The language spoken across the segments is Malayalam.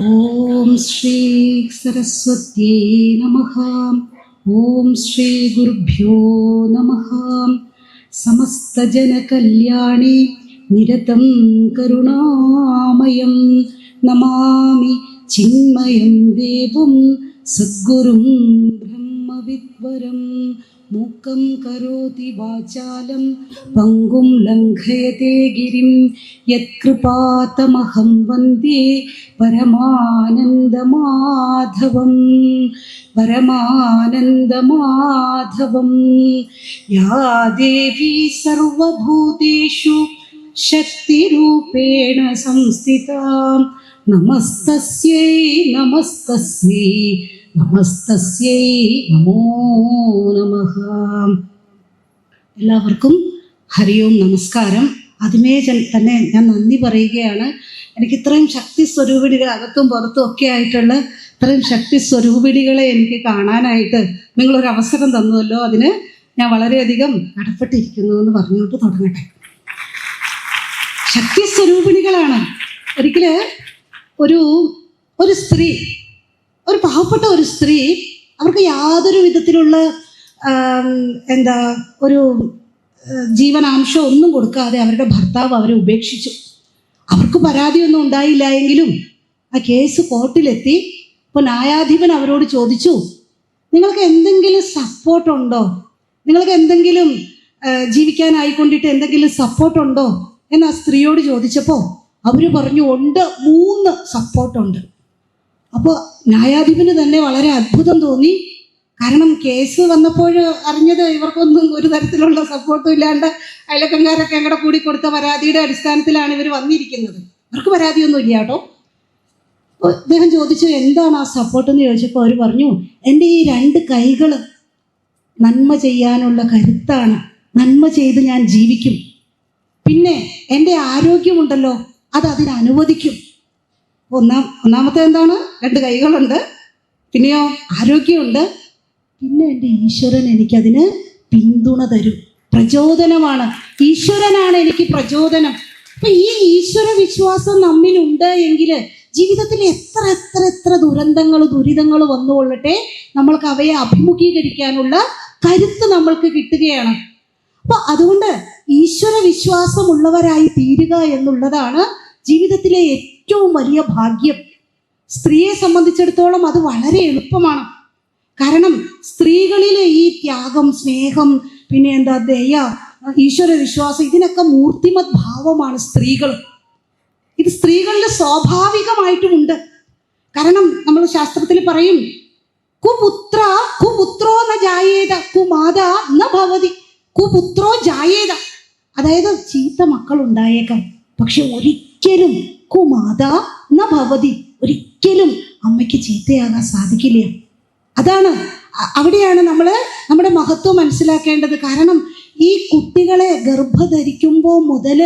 ഓം ശ്രീ സരസ്വത്യേ നമ. ഓം ശ്രീ ഗുരുഭ്യോ നമ. സമസ്തജനകല്യാണി നിരതം കരുണാമയം. നമാമി ചിന്മയം ദേവം സദ്ഗുരും ബ്രഹ്മവിദ്വരം. മൂക്കം കരോതി വാചാലം പങ്കും ലംഘയത്തെ ഗിരിം. യത്കൃപാതമഹം വന്ദേ പരമാനന്ദമാധവം. പരമാനന്ദമാധവം. യാ ദേവി സർവഭൂതേഷു ശക്തിരൂപേണ സംസ്ഥിതാം. നമസ്തസ്യൈ നമസ്തസ്യൈ. നമസ്തസ്യൈ നമോ നമഃ. എല്ലാവർക്കും ഹരി ഓം നമസ്കാരം ആദ്യമേ തന്നെ ഞാൻ നന്ദി പറയുകയാണ്. എനിക്ക് ഇത്രയും ശക്തി സ്വരൂപിണികൾ അകത്തും പുറത്തും ഒക്കെ ആയിട്ടുള്ള ഇത്രയും ശക്തി സ്വരൂപിണികളെ എനിക്ക് കാണാനായിട്ട് നിങ്ങളൊരു അവസരം തന്നുവല്ലോ. അതിന് ഞാൻ വളരെയധികം കടപ്പെട്ടിരിക്കുന്നു എന്ന് പറഞ്ഞുകൊണ്ട് തുടങ്ങട്ടെ. ശക്തി സ്വരൂപിണികളാണ്. ഒരിക്കൽ ഒരു ഒരു സ്ത്രീ ഒരു പാവപ്പെട്ട ഒരു സ്ത്രീ അവർക്ക് യാതൊരു വിധത്തിലുള്ള എന്താ ഒരു ജീവനാംശം ഒന്നും കൊടുക്കാതെ അവരുടെ ഭർത്താവ് അവരെ ഉപേക്ഷിച്ചു. അവർക്ക് പരാതിയൊന്നും ഉണ്ടായില്ല എങ്കിലും ആ കേസ് കോർട്ടിലെത്തി. ഇപ്പോൾ ന്യായാധിപൻ അവരോട് ചോദിച്ചു നിങ്ങൾക്ക് എന്തെങ്കിലും സപ്പോർട്ടുണ്ടോ നിങ്ങൾക്ക് എന്തെങ്കിലും ജീവിക്കാനായിക്കൊണ്ടിട്ട് എന്തെങ്കിലും സപ്പോർട്ടുണ്ടോ എന്ന് ആ സ്ത്രീയോട് ചോദിച്ചപ്പോൾ അവർ പറഞ്ഞു ഉണ്ട് മൂന്ന് സപ്പോർട്ടുണ്ട് അപ്പോൾ ന്യായാധിപന് തന്നെ വളരെ അത്ഭുതം തോന്നി. കാരണം കേസ് വന്നപ്പോൾ അറിഞ്ഞത് ഇവർക്കൊന്നും ഒരു തരത്തിലുള്ള സപ്പോർട്ടും ഇല്ലാണ്ട് അയലക്കങ്കാരൊക്കെ അങ്ങടെ കൂടി കൊടുത്ത പരാതിയുടെ അടിസ്ഥാനത്തിലാണ് ഇവർ വന്നിരിക്കുന്നത്. ഇവർക്ക് പരാതിയൊന്നും ഇല്ല കേട്ടോ. അദ്ദേഹം ചോദിച്ചു എന്താണ് ആ സപ്പോർട്ട് എന്ന് ചോദിച്ചപ്പോൾ അവർ പറഞ്ഞു എന്റെ ഈ രണ്ട് കൈകൾ നന്മ ചെയ്യാനുള്ള കരുത്താണ്. നന്മ ചെയ്ത് ഞാൻ ജീവിക്കും. പിന്നെ എന്റെ ആരോഗ്യമുണ്ടല്ലോ അത് അതിന് അനുവദിക്കും ഒന്നാം ഒന്നാമത്തെ എന്താണ്? രണ്ട് കൈകളുണ്ട്. പിന്നെയോ? ആരോഗ്യമുണ്ട്. പിന്നെ എന്റെ ഈശ്വരൻ എനിക്കതിന് പിന്തുണ തരും. പ്രചോദനമാണ്. ഈശ്വരനാണ് എനിക്ക് പ്രചോദനം. അപ്പൊ ഈ ഈശ്വര വിശ്വാസം നമ്മിലുണ്ട് എങ്കിൽ ജീവിതത്തിൽ എത്ര എത്ര എത്ര ദുരന്തങ്ങൾ ദുരിതങ്ങൾ വന്നുകൊള്ളട്ടെ നമ്മൾക്ക് അവയെ അഭിമുഖീകരിക്കാനുള്ള കരുത്ത് നമ്മൾക്ക് കിട്ടുകയാണ്. അപ്പൊ അതുകൊണ്ട് ഈശ്വര വിശ്വാസമുള്ളവരായി തീരുക എന്നുള്ളതാണ് ജീവിതത്തിലെ ഏറ്റവും വലിയ ഭാഗ്യം. സ്ത്രീയെ സംബന്ധിച്ചിടത്തോളം അത് വളരെ എളുപ്പമാണ്. കാരണം സ്ത്രീകളിലെ ഈ ത്യാഗം സ്നേഹം പിന്നെ എന്താ ദയ ഈശ്വര വിശ്വാസം ഇതിനൊക്കെ മൂർത്തിമത് ഭാവമാണ് സ്ത്രീകൾ. ഇത് സ്ത്രീകളിൽ സ്വാഭാവികമായിട്ടുമുണ്ട്. കാരണം നമ്മൾ ശാസ്ത്രത്തിൽ പറയും കുപുത്ര കുപുത്രോ ന ജായേത കുമാത ന ഭവതി കുപുത്രോ ജായേത. അതായത് ചീത്ത മക്കൾ ഉണ്ടായേക്കാം പക്ഷെ ഒരിക്കലും കുമാത ന ഭവതി. ഒരിക്കലും അമ്മയ്ക്ക് ചീത്തയാകാൻ സാധിക്കില്ല. അതാണ് അവിടെയാണ് നമ്മൾ നമ്മുടെ മഹത്വം മനസ്സിലാക്കേണ്ടത്. കാരണം ഈ കുട്ടികളെ ഗർഭധരിക്കുമ്പോൾ മുതൽ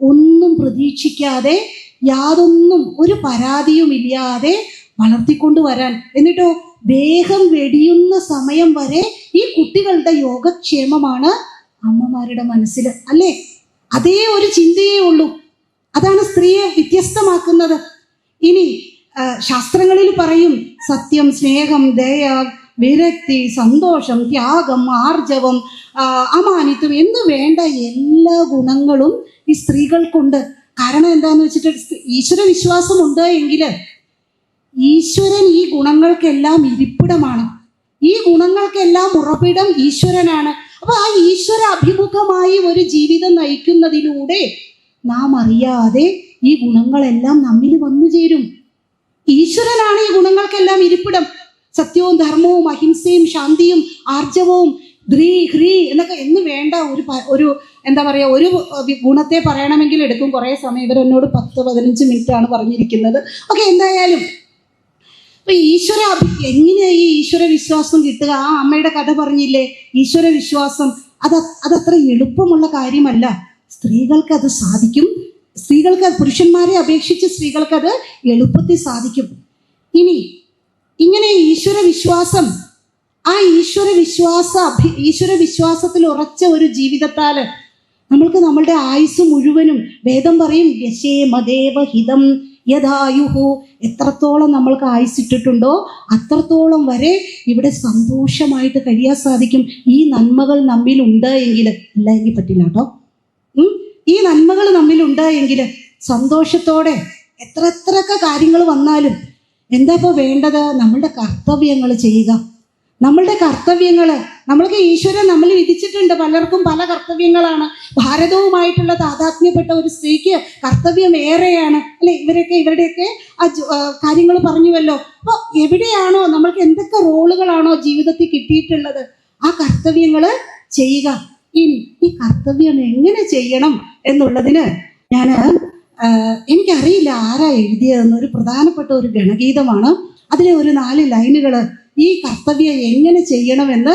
ഒന്നും പ്രതീക്ഷിക്കാതെ യാതൊന്നും ഒരു പരാതിയും ഇല്ലാതെ വളർത്തിക്കൊണ്ടു വരാൻ. എന്നിട്ടോ ദേഹം വെടിയുന്ന സമയം വരെ ഈ കുട്ടികളുടെ യോഗക്ഷേമമാണ് അമ്മമാരുടെ മനസ്സിൽ അല്ലേ? അതേ ഒരു ചിന്തയേ ഉള്ളൂ. അതാണ് സ്ത്രീയെ വ്യത്യസ്തമാക്കുന്നത്. ഇനി ശാസ്ത്രങ്ങളിൽ പറയും സത്യം സ്നേഹം ദയ വിരക്തി സന്തോഷം ത്യാഗം ആർജവം അമാനിത്വം എന്ന് വേണ്ട എല്ലാ ഗുണങ്ങളും ഈ സ്ത്രീകൾക്കുണ്ട്. കാരണം എന്താന്ന് വെച്ചിട്ട് ഈശ്വര വിശ്വാസമുണ്ട് എങ്കിൽ ഈശ്വരൻ ഈ ഗുണങ്ങൾക്കെല്ലാം ഇരിപ്പിടമാണ്. ഈ ഗുണങ്ങൾക്കെല്ലാം ഉറപ്പിടം ഈശ്വരനാണ്. അപ്പൊ ആ ഈശ്വര അഭിമുഖമായി ഒരു ജീവിതം നയിക്കുന്നതിലൂടെ നാം അറിയാതെ ഈ ഗുണങ്ങളെല്ലാം നമ്മിൽ വന്നു ചേരും. ഈശ്വരനാണ് ഈ ഗുണങ്ങൾക്കെല്ലാം ഇരിപ്പിടം. സത്യവും ധർമ്മവും അഹിംസയും ശാന്തിയും ആർജവവും ധ്രീ ഹ്രീ എന്നൊക്കെ എന്ന് വേണ്ട ഒരു ഒരു എന്താ പറയുക ഒരു ഗുണത്തെ പറയണമെങ്കിൽ എടുക്കും. കുറേ സമയം ഇവർ എന്നോട് പത്ത് പതിനഞ്ച് മിനിറ്റ് ആണ് പറഞ്ഞിരിക്കുന്നത്. ഓക്കെ എന്തായാലും. അപ്പൊ ഈശ്വര എങ്ങനെ ഈ ഈശ്വര വിശ്വാസം കിട്ടുക? ആ അമ്മയുടെ കഥ പറഞ്ഞില്ലേ? ഈശ്വര വിശ്വാസം. അത് അതത്ര എളുപ്പമുള്ള കാര്യമല്ല. സ്ത്രീകൾക്ക് അത് സാധിക്കും. സ്ത്രീകൾക്ക് പുരുഷന്മാരെ അപേക്ഷിച്ച് സ്ത്രീകൾക്ക് അത് എളുപ്പത്തിൽ സാധിക്കും. ഇനി ഇങ്ങനെ ഈശ്വര വിശ്വാസം ആ ഈശ്വര വിശ്വാസ ഈശ്വര വിശ്വാസത്തിൽ ഉറച്ച ഒരു ജീവിതത്താൽ നമ്മൾക്ക് നമ്മളുടെ ആയുസ് മുഴുവനും വേദം പറയും ഹിതം യഥായുഹു. എത്രത്തോളം നമ്മൾക്ക് ആയുസിട്ടിട്ടുണ്ടോ അത്രത്തോളം വരെ ഇവിടെ സന്തോഷമായിട്ട് കഴിയാൻ സാധിക്കും. ഈ നന്മകൾ നമ്മിലുണ്ട് എങ്കിൽ ഇല്ല എങ്കിൽ പറ്റില്ല കേട്ടോ? ഈ നന്മകൾ നമ്മിൽ ഉണ്ടായെങ്കിൽ സന്തോഷത്തോടെ എത്ര എത്രയൊക്കെ കാര്യങ്ങൾ വന്നാലും എന്താ ഇപ്പോൾ വേണ്ടത്? നമ്മളുടെ കർത്തവ്യങ്ങൾ ചെയ്യുക. നമ്മളുടെ കർത്തവ്യങ്ങൾ നമ്മൾക്ക് ഈശ്വരൻ നമ്മൾ വിധിച്ചിട്ടുണ്ട്. പലർക്കും പല കർത്തവ്യങ്ങളാണ്. ഭാരതവുമായിട്ടുള്ള താതാത്മ്യപ്പെട്ട ഒരു സ്ത്രീക്ക് കർത്തവ്യം ഏറെയാണ്. അല്ലെ ഇവരൊക്കെ ഇവരുടെയൊക്കെ കാര്യങ്ങൾ പറഞ്ഞുവല്ലോ. അപ്പോൾ എവിടെയാണോ നമ്മൾക്ക് എന്തൊക്കെ റോളുകളാണോ ജീവിതത്തിൽ കിട്ടിയിട്ടുള്ളത് ആ കർത്തവ്യങ്ങൾ ചെയ്യുക. ഇനി ഈ കർത്തവ്യം എങ്ങനെ ചെയ്യണം എന്നുള്ളതിന് ഞാൻ എനിക്കറിയില്ല ആരാ എഴുതിയതെന്ന്. ഒരു പ്രധാനപ്പെട്ട ഒരു ഗണഗീതമാണ്. അതിലെ ഒരു നാല് ലൈനുകൾ ഈ കർത്തവ്യം എങ്ങനെ ചെയ്യണമെന്ന്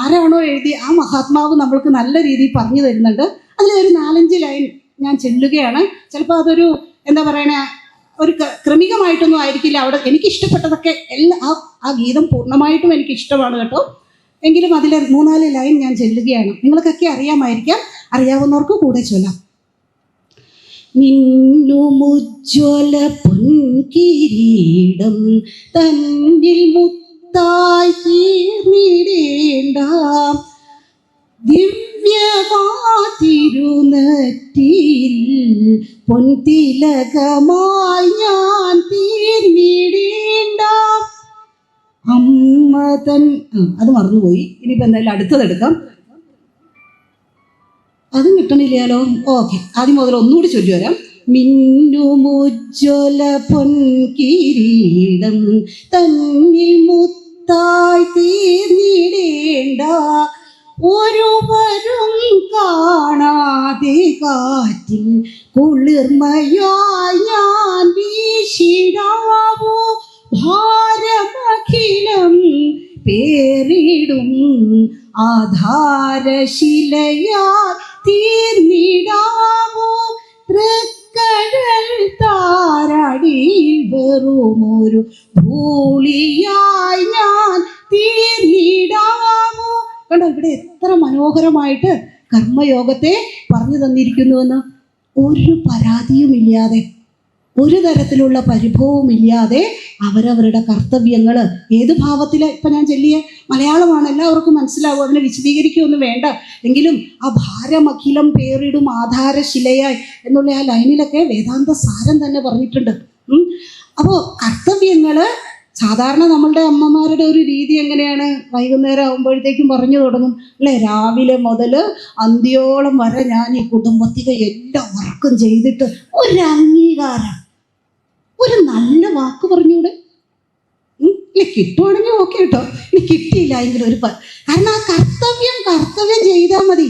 ആരാണോ എഴുതി ആ മഹാത്മാവ് നമ്മൾക്ക് നല്ല രീതിയിൽ പറഞ്ഞു തരുന്നുണ്ട്. അതിലെ ഒരു നാലഞ്ച് ലൈൻ ഞാൻ ചെല്ലുകയാണ്. ചിലപ്പോൾ അതൊരു എന്താ പറയണേ ഒരു ക്രമികമായിട്ടൊന്നും ആയിരിക്കില്ല. അവിടെ എനിക്ക് ഇഷ്ടപ്പെട്ടതൊക്കെ എല്ലാ ആ ഗീതം പൂർണമായിട്ടും എനിക്ക് ഇഷ്ടമാണ് കേട്ടോ. എങ്കിലും അതിൽ മൂന്നാൽ ലൈൻ ഞാൻ ചെല്ലുകയാണ്. നിങ്ങൾക്കൊക്കെ അറിയാമായിരിക്കാം. അറിയാവുന്നവർക്ക് കൂടെ ചൊല്ലാം. മിന്നുമുജ്വല പൊൻകിരീടം തന്നിൽ മുത്തായി തീർന്നിടേണ്ട. ദിവ്യമാതിരുനറ്റിയിൽ പൊൻതിലകമായി ഞാൻ തീർന്നിടേണ്ട തൻ അത് മറന്നുപോയി. ഇനിയിപ്പോൾ എന്തായാലും അടുത്തതെടുക്കാം അതും കിട്ടണില്ലയാലോ? ഓക്കെ ആദ്യം മുതൽ ഒന്നുകൂടി ചൊല്ലി വരാം. മിന്നുമുജ്വല പൊൻകിരീടം തന്നിൽ മുത്തായി തീർന്നിടേണ്ട ഒരുവരും കാണാതെ കാറ്റിൽ കുളിർമയായി ഞാൻ വീശിടാവോ. ഭാരമഖിലം പേരിടും. ആധാരശിലയാൽ തീർന്നിടാമോ തൃക്കടൽ താരടിയിൽ വെറുമൊരു ഭൂളിയായി ഞാൻ തീർന്നിടാമോ കണ്ടോ ഇവിടെ എത്ര മനോഹരമായിട്ട് കർമ്മയോഗത്തെ പറഞ്ഞു തന്നിരിക്കുന്നുവെന്ന്. ഒരു പരാതിയുമില്ലാതെ ഒരു തരത്തിലുള്ള പരിഭവവുമില്ലാതെ അവരവരുടെ കർത്തവ്യങ്ങൾ ഏത് ഭാവത്തിൽ ഇപ്പം ഞാൻ ചൊല്ലിയ? മലയാളമാണ് എല്ലാവർക്കും മനസ്സിലാവും അതിനെ വിശദീകരിക്കുകയൊന്നും വേണ്ട. എങ്കിലും ആ ഭാരമഖിലം പേറിടും ആധാരശിലയായി എന്നുള്ള ആ ലൈനിലൊക്കെ വേദാന്ത സാരം തന്നെ പറഞ്ഞിട്ടുണ്ട്. അപ്പോൾ കർത്തവ്യങ്ങൾ സാധാരണ നമ്മളുടെ അമ്മമാരുടെ ഒരു രീതി എങ്ങനെയാണ്? വൈകുന്നേരം ആകുമ്പോഴത്തേക്കും പറഞ്ഞു തുടങ്ങും. അല്ലേ? രാവിലെ മുതൽ അന്ത്യോളം വരെ ഞാൻ ഈ കുടുംബത്തിലെ എല്ലാ വർക്കും ചെയ്തിട്ട് ഒരു അംഗീകാരം ഒരു നല്ല വാക്ക് പറഞ്ഞൂടെ? കിട്ടുവാണെങ്കിൽ ഓക്കെ കേട്ടോ. ഇനി കിട്ടിയില്ല എങ്കിൽ ഒരു കാരണം ആ കർത്തവ്യം കർത്തവ്യം ചെയ്താൽ മതി.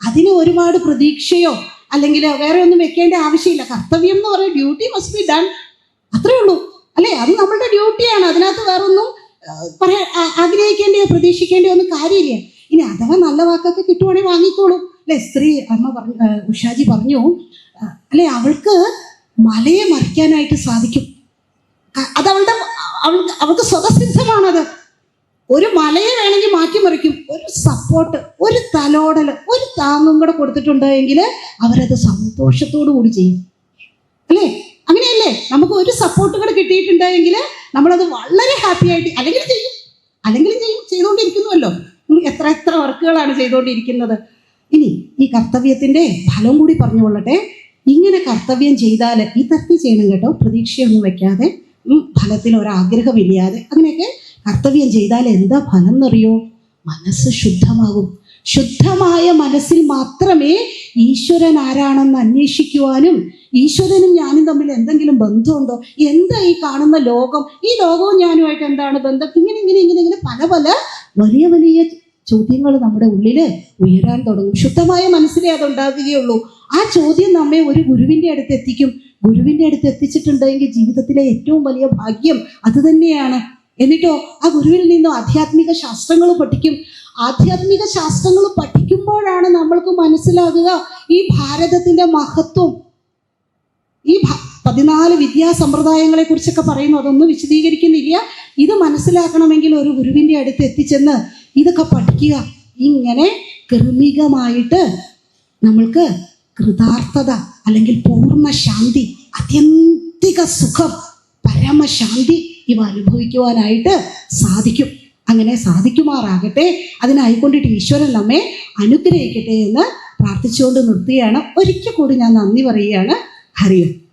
അതിന് ഒരുപാട് പ്രതീക്ഷയോ അല്ലെങ്കിൽ വേറെ ഒന്നും വെക്കേണ്ട ആവശ്യമില്ല. കർത്തവ്യം എന്ന് പറയുന്നത് ഡ്യൂട്ടി മസ്റ്റ് ബി ഡൺ അത്രേ ഉള്ളൂ. അല്ലേ? അത് നമ്മളുടെ ഡ്യൂട്ടിയാണ് അതിനകത്ത് വേറെ ഒന്നും പറയാൻ ആഗ്രഹിക്കേണ്ടയോ പ്രതീക്ഷിക്കേണ്ടയോ ഒന്നും കാര്യമില്ല. ഇനി അഥവാ നല്ല വാക്കൊക്കെ കിട്ടുവാണെങ്കിൽ വാങ്ങിക്കോളൂ. അല്ലെ? സ്ത്രീ അമ്മ പറഞ്ഞു ഉഷാജി പറഞ്ഞു. അല്ലെ? അവൾക്ക് മലയെ മറിക്കാനായിട്ട് സാധിക്കും. അത് അവളുടെ അവൾക്ക് അവൾക്ക് സ്വതസിദ്ധമാണത്. ഒരു മലയെ വേണമെങ്കിൽ മാറ്റിമറിക്കും ഒരു സപ്പോർട്ട് ഒരു തലോടൽ ഒരു താങ്ങും കൂടെ കൊടുത്തിട്ടുണ്ടെങ്കിൽ അവരത് സന്തോഷത്തോടു കൂടി ചെയ്യും. അല്ലേ? അങ്ങനെയല്ലേ? നമുക്ക് ഒരു സപ്പോർട്ട് കൂടെ കിട്ടിയിട്ടുണ്ടെങ്കിൽ നമ്മളത് വളരെ ഹാപ്പി ആയിട്ട് അല്ലെങ്കിൽ ചെയ്യും. അല്ലെങ്കിൽ ചെയ്യും. ചെയ്തുകൊണ്ടിരിക്കുന്നുവല്ലോ. എത്ര എത്ര വർക്കുകളാണ് ചെയ്തുകൊണ്ടിരിക്കുന്നത്. ഇനി ഈ കർത്തവ്യത്തിന്റെ ഫലം കൂടി പറഞ്ഞുകൊള്ളട്ടെ. ഇങ്ങനെ കർത്തവ്യം ചെയ്താൽ തർത്തി ചെയ്യണം കേട്ടോ. പ്രതീക്ഷയൊന്നും വെക്കാതെ ഫലത്തിൽ ഒരാഗ്രഹമില്ലാതെ. അങ്ങനെയൊക്കെ കർത്തവ്യം ചെയ്താൽ എന്താ ഫലം എന്നറിയോ മനസ്സ് ശുദ്ധമാകും. ശുദ്ധമായ മനസ്സിൽ മാത്രമേ ഈശ്വരൻ ആരാണെന്ന് അന്വേഷിക്കുവാനും ഈശ്വരനും ഞാനും തമ്മിൽ എന്തെങ്കിലും ബന്ധമുണ്ടോ? എന്താ ഈ കാണുന്ന ലോകം? ഈ ലോകവും ഞാനുമായിട്ട് എന്താണ് ബന്ധം? ഇങ്ങനെ ഇങ്ങനെ ഇങ്ങനെ ഇങ്ങനെ പല പല വലിയ വലിയ ചോദ്യങ്ങൾ നമ്മുടെ ഉള്ളിൽ ഉയരാൻ തുടങ്ങും. ശുദ്ധമായ മനസ്സിലേ അതുണ്ടാകുകയുള്ളൂ ആ ചോദ്യം നമ്മെ ഒരു ഗുരുവിന്റെ അടുത്ത് എത്തിക്കും. ഗുരുവിന്റെ അടുത്ത് എത്തിച്ചിട്ടുണ്ടെങ്കിൽ ജീവിതത്തിലെ ഏറ്റവും വലിയ ഭാഗ്യം അത് തന്നെയാണ്. എന്നിട്ടോ ആ ഗുരുവിൽ നിന്നും ആധ്യാത്മിക ശാസ്ത്രങ്ങൾ പഠിക്കും. ആധ്യാത്മിക ശാസ്ത്രങ്ങൾ പഠിക്കുമ്പോഴാണ് നമ്മൾക്ക് മനസ്സിലാകുക ഈ ഭാരതത്തിന്റെ മഹത്വം. ഈ പതിനാല് വിദ്യാസമ്പ്രദായങ്ങളെ കുറിച്ചൊക്കെ പറയുന്നു. അതൊന്നും വിശദീകരിക്കുന്നില്ല. ഇത് മനസ്സിലാക്കണമെങ്കിൽ ഒരു ഗുരുവിന്റെ അടുത്ത് എത്തിച്ചെന്ന് ഇതൊക്കെ പഠിക്കുക. ഇങ്ങനെ കൃമികമായിട്ട് നമ്മൾക്ക് കൃതാർത്ഥത അല്ലെങ്കിൽ പൂർണ ശാന്തി അത്യന്തിക സുഖം പരമശാന്തി ഇവ അനുഭവിക്കുവാനായിട്ട് സാധിക്കും. അങ്ങനെ സാധിക്കുമാറാകട്ടെ. അതിനായിക്കൊണ്ടിട്ട് ഈശ്വരൻ നമ്മെ അനുഗ്രഹിക്കട്ടെ എന്ന് പ്രാർത്ഥിച്ചുകൊണ്ട് നിർത്തുകയാണ്. ഒരിക്കൽ കൂടി ഞാൻ നന്ദി പറയുകയാണ്. ഹരിയും.